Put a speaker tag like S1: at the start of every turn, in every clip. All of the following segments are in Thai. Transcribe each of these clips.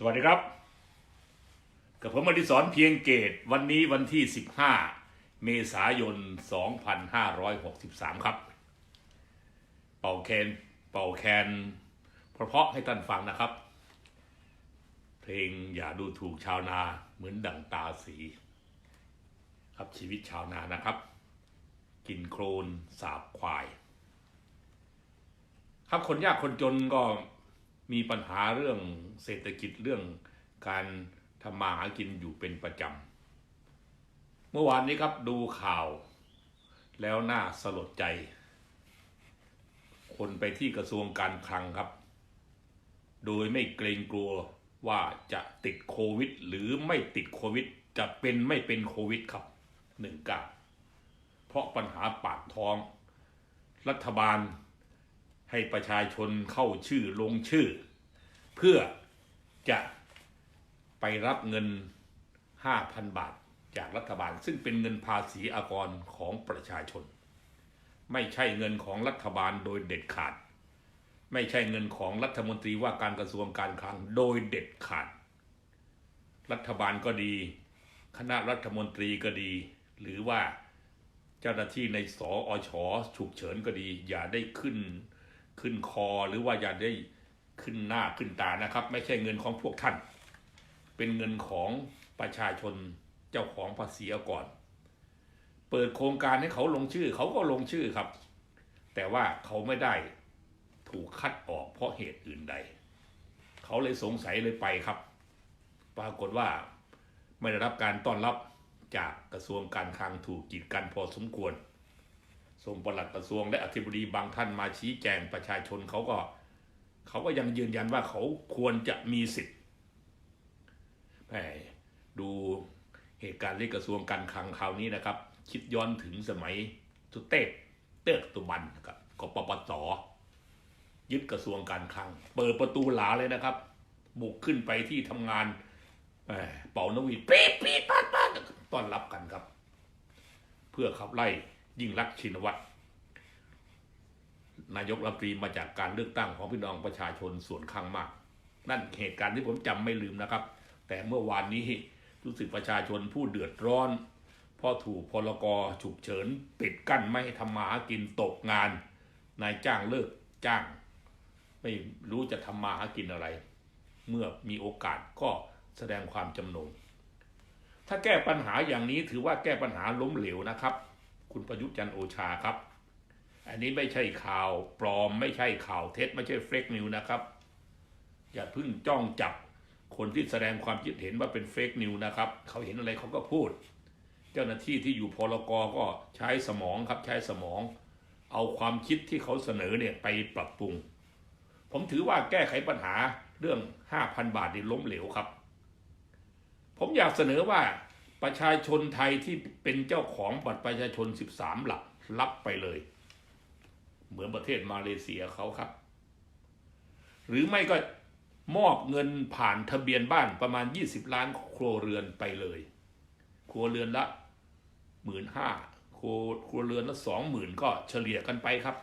S1: สวัสดีครับ กับผมอดิศรเพียงเกต วันนี้วันที่ 15 เมษายน 2563 ครับ เป่าแคนเป่าแคนเพราะๆให้ท่านฟังนะครับ เพลงอย่าดูถูกชาวนาเหมือนดั่งตาสี ครับชีวิตชาวนานะครับ กินโครนสาบควาย ครับคนยากคนจนก็ มีปัญหาเรื่องเศรษฐกิจเรื่องการทำมาหากินอยู่เป็นประจำ เมื่อวานนี้ครับดูข่าว แล้วน่าสลดใจ คนไปที่กระทรวงการคลังครับ โดยไม่เกรงกลัวว่าจะติดโควิด หรือไม่ติดโควิด จะเป็นไม่เป็นโควิดครับหนึ่งกาเพราะปัญหาปากท้อง รัฐบาล ให้ประชาชนเข้าชื่อลงชื่อ เพื่อจะไปรับเงิน 5,000 บาทจากรัฐบาล ซึ่งเป็นเงินภาษีอากรของประชาชน ไม่ใช่เงินของรัฐบาลโดยเด็ดขาด ไม่ใช่เงินของรัฐมนตรีว่าการกระทรวงการคลังโดยเด็ดขาด รัฐบาลก็ดี คณะรัฐมนตรีก็ดี หรือว่าเจ้าหน้าที่ในสออชฉุกเฉินก็ดี อย่าได้ขึ้น ขึ้นคอหรือว่าอย่าได้ขึ้นหน้าขึ้นตานะครับ ไม่ใช่เงินของพวกท่าน เป็นเงินของประชาชนเจ้าของภาษีก่อน เปิดโครงการให้เขาลงชื่อ เขาก็ลงชื่อครับ แต่ว่าเขาไม่ได้ถูกคัดออกเพราะเหตุอื่นใด เขาเลยสงสัยเลยไปครับ ปรากฏว่าไม่ได้รับการต้อนรับจากกระทรวงการคลังถูกกีดกันพอสมควร ส่งปลัดกระทรวงและอธิบดีบางท่านมาชี้แจงประชาชนเขาก็เขาก็ยังยืนยันว่าเขาควรจะมีสิทธิ์แหมดูเหตุการณ์ที่กระทรวงการคลังคราวนี้นะครับ คิดย้อนถึงสมัยสุเตพเติกตุบันนะครับกปปสยึดกระทรวงการคลัง เปิดประตูหลาเลยนะครับ บุกขึ้นไปที่ทำงานเป่านวีดปี๊ปี๊ปัดปัดต้อนรับกันครับ เพื่อขับไล่ ยิ่งรักชินวัตรนายกรัฐมนตรีมาจากการเลือกตั้งของพี่น้องประชาชนส่วนข้างมาก นั่นเหตุการณ์ที่ผมจำไม่ลืมนะครับ แต่เมื่อวานนี้รู้สึกประชาชนผู้เดือดร้อนเพราะถูกพลกรฉุกเฉินปิดกั้นไม่ให้ทำมาหากินตกงาน นายจ้างเลิกจ้าง ไม่รู้จะทำมาหากินอะไร เมื่อมีโอกาสก็แสดงความจำนงถ้าแก้ปัญหาอย่างนี้ถือว่าแก้ปัญหาล้มเหลวนะครับ คุณประยุทธ์จันโอชาครับ อันนี้ไม่ใช่ข่าวปลอม ไม่ใช่ข่าวเท็จ ไม่ใช่เฟกนิวนะครับ อย่าเพิ่งจ้องจับคนที่แสดงความคิดเห็นว่าเป็นเฟกนิวนะครับ เขาเห็นอะไรเขาก็พูด เจ้าหน้าที่ที่อยู่พลกรก็ใช้สมองครับใช้สมอง เอาความคิดที่เขาเสนอเนี่ยไปปรับปรุง ผมถือว่าแก้ไขปัญหาเรื่อง 5,000 บาทนี่ล้มเหลวครับ ผมอยากเสนอว่า ประชาชนไทยที่เป็นเจ้าของบัตรประชาชน 13 หลักรับไปเลย เหมือนประเทศมาเลเซียเขาครับ หรือไม่ก็มอบเงินผ่านทะเบียนบ้านประมาณ 20 ล้านครัวเรือนไปเลย ครัวเรือนละหมื่นห้าครัวครัวเรือนละสองหมื่นก็เฉลี่ยกันไปครับ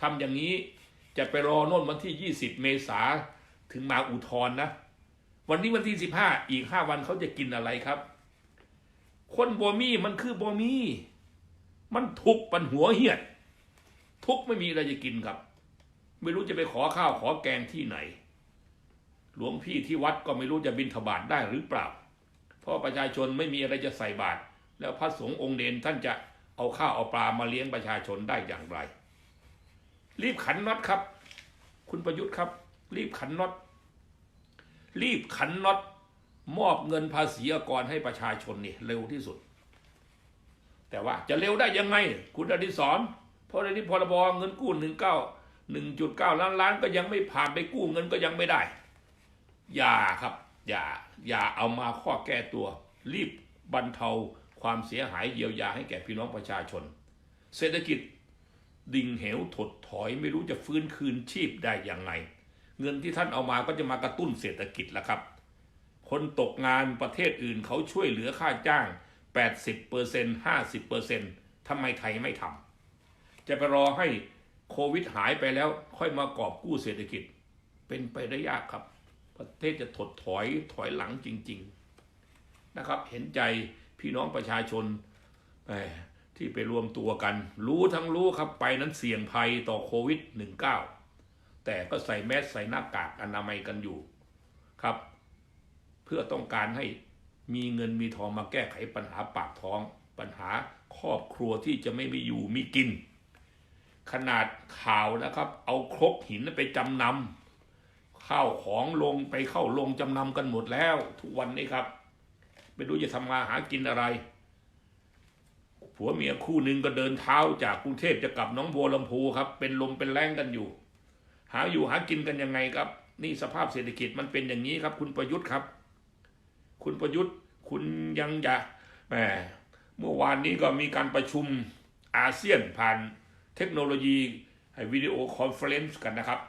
S1: ทำอย่างนี้จะไปรอโน่นวันที่ 20 เมษาถึงมาอุทธรณ์นะ วันนี้วันที่ 15 อีก 5 วันเขาจะกินอะไรครับ คนบมี่มันคือบมี่มันทุกปันหัวเหียด ทุกไม่มีอะไรจะกินครับ ไม่รู้จะไปขอข้าวขอแกงที่ไหน หลวงพี่ที่วัดก็ไม่รู้จะบินถบาทได้หรือเปล่า เพราะประชาชนไม่มีอะไรจะใส่บาตรแล้วพระสงฆ์องค์เดนท่านจะเอาข้าวเอาปลามาเลี้ยงประชาชนได้อย่างไร รีบขันน็อตครับ คุณประยุทธ์ครับ รีบขันน็อตรีบขันน็อต มอบเงินภาษีอากรให้ประชาชนนี่เร็วที่สุด แต่ว่าจะเร็วได้ยังไง คุณอดิศรเพราะในนี้พรบเงินกู้หนึ่งเก้าหนึ่งจุดเก้าล้านล้านก็ยังไม่ผ่านไปกู้เงินก็ยังไม่ได้ อย่าครับ อย่าอย่าเอามาข้อแก้ตัว รีบบรรเทาความเสียหายเยียวยาให้แก่พี่น้องประชาชน เศรษฐกิจดิ่งเหวถดถอยไม่รู้จะฟื้นคืนชีพได้อย่างไง เงินที่ท่านเอามาก็จะมากระตุ้นเศรษฐกิจละครับ คนตกงานประเทศอื่นเขาช่วยเหลือค่าจ้าง 80% 50%ทำไมไทยไม่ทำจะไปรอให้โควิดหายไปแล้วค่อยมากอบกู้เศรษฐกิจ เป็นไปได้ยากครับ ประเทศจะถดถอยถอยหลังจริง ๆนะครับ เห็นใจพี่น้องประชาชนที่ไปรวมตัวกัน รู้ทั้งรู้ครับไปนั้นเสี่ยงภัยต่อโควิด -19 แต่ก็ใส่แมสใส่หน้ากากอนามัยกันอยู่ครับ เพื่อต้องการให้มีเงินมีทองมาแก้ไขปัญหาปากท้อง ปัญหาครอบครัวที่จะไม่มีอยู่มีกิน ขนาดข่าวนะครับ เอาครกหินไปจำนำข้าวของลงไปเข้าลงจำนำกันหมดแล้ว ทุกวันนี้ครับ ไม่รู้จะทำมาหากินอะไร ผัวเมียคู่หนึ่งก็เดินเท้าจากกรุงเทพจะกลับน้องบัวลำพูครับ เป็นลมเป็นแรงกันอยู่ หาอยู่หากินกันยังไงครับ นี่สภาพเศรษฐกิจมันเป็นอย่างนี้ครับ คุณประยุทธ์ครับ คุณประยุทธ์ คุณยังจะแหมเมื่อวานนี้ก็มีการประชุมอาเซียนผ่านเทคโนโลยีวิดีโอคอนเฟอเรนซ์กันนะครับ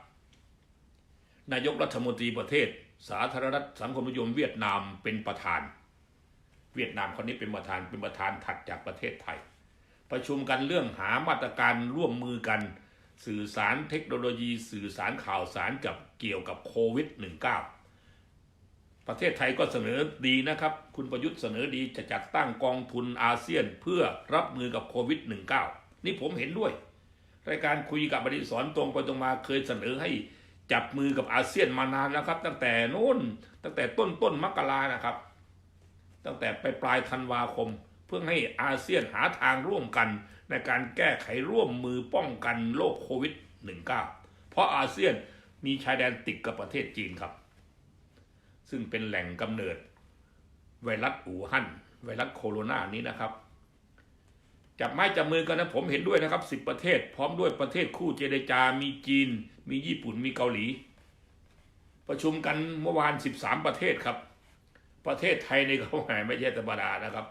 S1: นายกรัฐมนตรีประเทศ สาธารณรัฐสังคมนิยมเวียดนามเป็นประธาน เวียดนามคนนี้เป็นประธานเป็นประธานถัดจากประเทศไทย ประชุมกันเรื่องหามาตรการร่วมมือกัน สื่อสารเทคโนโลยี สื่อสารข่าวสารกับเกี่ยวกับโควิด -19 ประเทศไทยก็เสนอดีนะครับ คุณประยุทธ์เสนอดีจะจัดตั้งกองทุนอาเซียนเพื่อรับมือกับโควิด -19 นี่ผมเห็นด้วย รายการคุยกับบริสอนตรงไปตรงมาเคยเสนอให้จับมือกับอาเซียนมานานแล้วครับ ตั้งแต่โน้นตั้งแต่ต้นต้นมกรานะครับ ตั้งแต่ไปปลายธันวาคม เพื่อให้อาเซียนหาทางร่วมกัน ในการแก้ไขร่วมมือป้องกันโรคโควิด -19 เพราะอาเซียนมีชายแดนติดกับประเทศจีนครับ ซึ่งเป็นแหล่งกำเนิด ไวรัสอู่ฮั่นไวรัสโคโรนานี้นะครับจับไม้จับมือกันนะผมเห็นด้วยนะครับสิบประเทศ พร้อมด้วยประเทศคู่เจรจา มีจีน มีญี่ปุ่นมีเกาหลี ประชุมกันเมื่อวานสิบสามประเทศครับ ประเทศไทยในเขาหายไม่ใช่ธรรมดานะครับ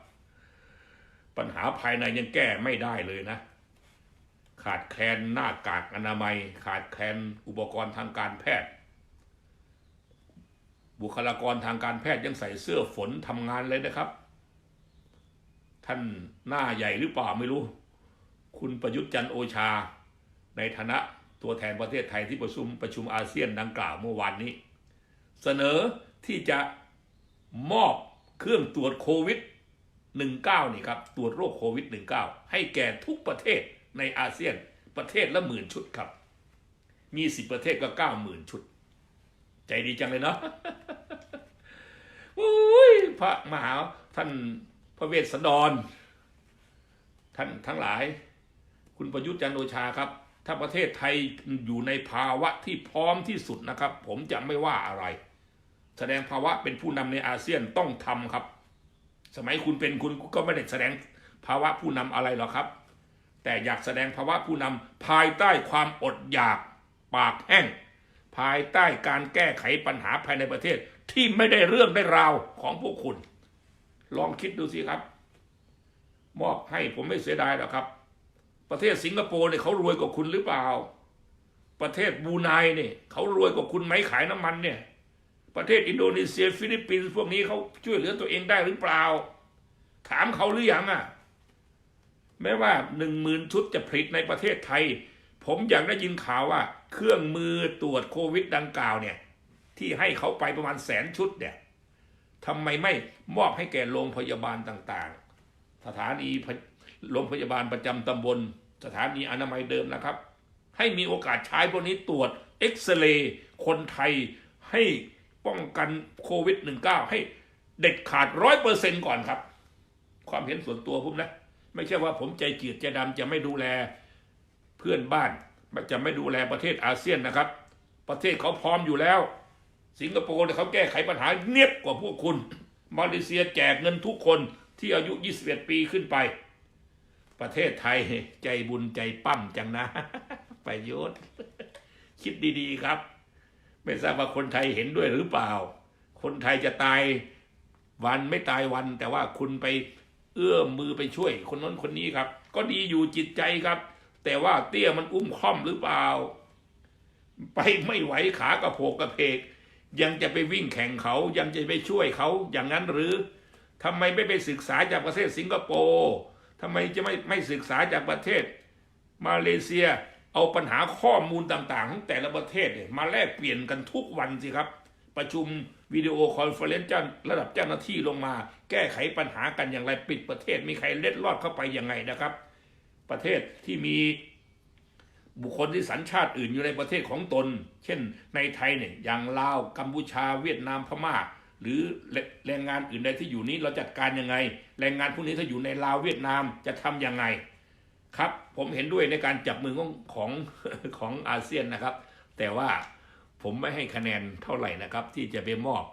S1: ปัญหาภายในยังแก้ไม่ได้เลยนะ ขาดแคลนหน้ากากอนามัย ขาดแคลนอุปกรณ์ทางการแพทย์ บุคลากรทางการแพทย์ยังใส่เสื้อฝนทำงานเลยนะครับ ท่านหน้าใหญ่หรือเปล่าไม่รู้ คุณประยุทธ์จันโอชา ในฐานะตัวแทนประเทศไทยที่ประชุมประชุมอาเซียนดังกล่าวเมื่อวานนี้ เสนอที่จะมอบเครื่องตรวจโควิด 19 นี่ครับตรวจโรคโควิด 19 ให้แก่ทุกประเทศในอาเซียนประเทศละหมื่นชุดครับ มีสิบประเทศก็เก้าหมื่นชุด ใจดีจังเลยเนาะ พระมหาท่านพระเวสสันดร ท่านทั้งหลาย คุณประยุทธ์จันโอชาครับ ถ้าประเทศไทยอยู่ในภาวะที่พร้อมที่สุดนะครับ ผมจะไม่ว่าอะไร แสดงภาวะเป็นผู้นำในอาเซียนต้องทำครับ สมัยคุณเป็นคุณก็ไม่ได้แสดงภาวะผู้นำอะไรหรอกครับ แต่อยากแสดงภาวะผู้นำภายใต้ความอดอยากปากแห้งภายใต้การแก้ไขปัญหาภายในประเทศ ที่ไม่ได้เรื่องได้ราวของพวกคุณ ลองคิดดูสิครับ มอบให้ผมไม่เสียดายหรอกครับ ประเทศสิงคโปร์เนี่ยเขารวยกว่าคุณหรือเปล่า ประเทศบูไนเนี่ยเขารวยกว่าคุณไหมขายน้ำมันเนี่ย ประเทศอินโดนีเซียฟิลิปปินส์พวกนี้เขาช่วยเหลือตัวเองได้หรือเปล่า ถามเขาหรือยังอะแม้ว่าหนึ่งหมื่นชุดจะผลิตในประเทศไทย ผมอยากได้ยินข่าวว่า เครื่องมือตรวจโควิดดังกล่าวเนี่ย ที่ให้เขาไปประมาณแสนชุดเนี่ยทำไมไม่มอบให้แก่โรงพยาบาลต่างๆ สถานีโรงพยาบาลประจำตำบล สถานีอนามัยเดิมนะครับ ให้มีโอกาสใช้พวกนี้ตรวจเอ็กซเรย์คนไทยให้ป้องกันโควิด -19 ให้เด็ดขาดร้อยเปอร์เซนก่อนครับ ความเห็นส่วนตัวผมนะ ไม่ใช่ว่าผมใจจืดใจดำจะไม่ดูแลเพื่อนบ้านจะไม่ดูแลประเทศอาเซียนนะครับ ประเทศเขาพร้อมอยู่แล้ว สิงคโปร์เนี่ยเขาแก้ไขปัญหาเนียบกว่าพวกคุณ มาเลเซียแจกเงินทุกคนที่อายุ 21 ปีขึ้นไป ประเทศไทยใจบุญใจปั้มจังนะไปยศคิดดีๆครับ ไม่ทราบว่าคนไทยเห็นด้วยหรือเปล่า คนไทยจะตายวันไม่ตายวัน แต่ว่าคุณไปเอื้อมมือไปช่วย คนนั้นคนนี้ครับ ก็ดีอยู่จิตใจครับ แต่ว่าเตี้ยมันอุ้มค่อมหรือเปล่า ไปไม่ไหวขากระโผกกระเพก ยังจะไปวิ่งแข่งเขายังจะไปช่วยเขาอย่างนั้นหรือทำไมไม่ไปศึกษาจากประเทศสิงคโปร์ทำไมจะไม่ไม่ศึกษาจากประเทศ มาเลเซียเอาปัญหาข้อมูลต่างๆ ของแต่ละประเทศเนี่ยมาแลกเปลี่ยนกันทุกวันสิครับ ประชุมวิดีโอคอนเฟอเรนซ์เจ้าระดับเจ้าหน้าที่ลงมา แก้ไขปัญหากันอย่างไรปิดประเทศมีใครเล็ดลอดเข้าไปยังไงนะครับ ประเทศที่มี บุคคลที่สัญชาติอื่นอยู่ในประเทศของตน เช่น ในไทยเนี่ยอย่างลาวกัมพูชา เวียดนามพม่า หรือแรงงานอื่นใดที่อยู่นี้เราจัดการยังไง แรงงานพวกนี้ถ้าอยู่ในลาวเวียดนามจะทำยังไงครับผมเห็นด้วยในการจับมือของของของอาเซียนนะครับ แต่ว่าผมไม่ให้คะแนนเท่าไหร่นะครับ ที่จะไปมอบ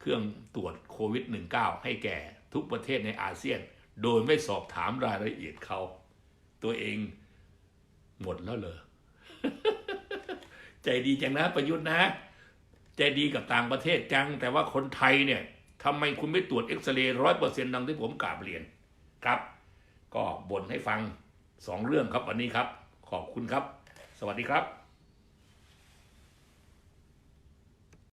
S1: เครื่องตรวจโควิด -19 ให้แก่ทุกประเทศในอาเซียน โดยไม่สอบถามรายละเอียดเขา ตัวเองหมดแล้วเหรอ ใจดีจังนะประยุทธ์นะ ใจดีกับต่างประเทศจัง แต่ว่าคนไทยเนี่ยทำไมคุณไม่ตรวจเอ็กซเรย์ร้อยเปอร์เซ็นต์ดังที่ผมกราบเรียนครับ ก็บ่นให้ฟังสองเรื่องครับวันนี้ครับ ขอบคุณครับ สวัสดีครับ